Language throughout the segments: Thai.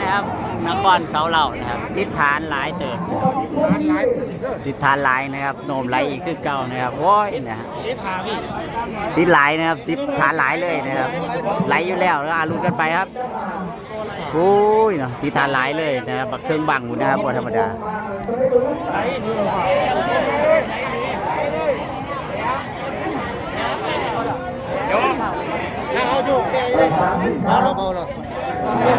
ครเสาเหล่านะครับติดฐานหลายเติบนะครับร้านหลายตึกเด้อติดฐานหลายนะครับโนมไหลอีกคือเก่านะครับโว้ยนะฮะเจ๊พาพี่ติดหลายนะครับ ติดฐานหลายเลยนะครับไหลอยู่แล้วแล้วอารุนกันไปครับโอ้ยเนาะติดฐานหลายเลยนะครับบักเครื่องบังอยู่นะครับบ่ธรรมดาไหลนี่เดี๋ยวถ้าเอาอยู่เดี๋ยวเลยเอาเราเบาเรา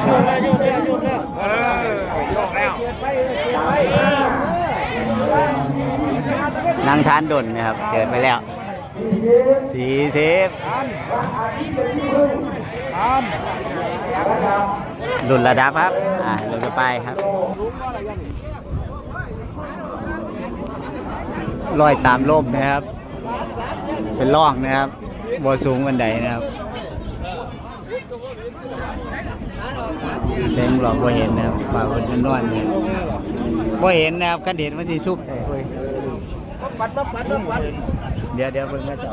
อยู่แล้วอยู่แล้วอยู่แล้วเออโยกแล้ว นั่งทานดนนะครับ เจิดไปแล้วสี่สิบตามรุ่นระดับครับ อ่ารุ่นต่อไปครับลอยตามลมนะครับ เป็นล่องนะครับบนสูงบันไดนะครับเต็งหลอกบ่เห็นนะครับฝ่าคนนอนเนี่ยบ่เห็นนะครับกันเห็นมันที่ซุป ปัดปัดปัดปัดเดี๋ยวเดี๋ยวเพิ่งก็จะ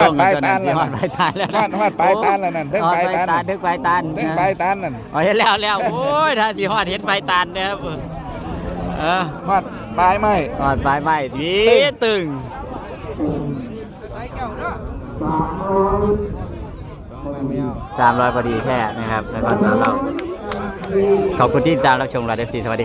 ปัดปลายตาลแล้ววฮอดปตาลแล้วฮอดฮอดปตาลแล้วนั่นเทิงฮอดปตาลเทิงปตาลเรื่องปตาลนั่นอ๋อเห็นแล้วแล้วโอ้ยถ้าสิฮอดเห็นไปตาลนะครับเออฮอดปลายไม้ฮอดปลายไม้ดีตึงสามร้อยพอดีแค่นะครับแล้วก็สามเราขอบคุณที่ตามรับชมเราเอฟซีสวัสดีครับ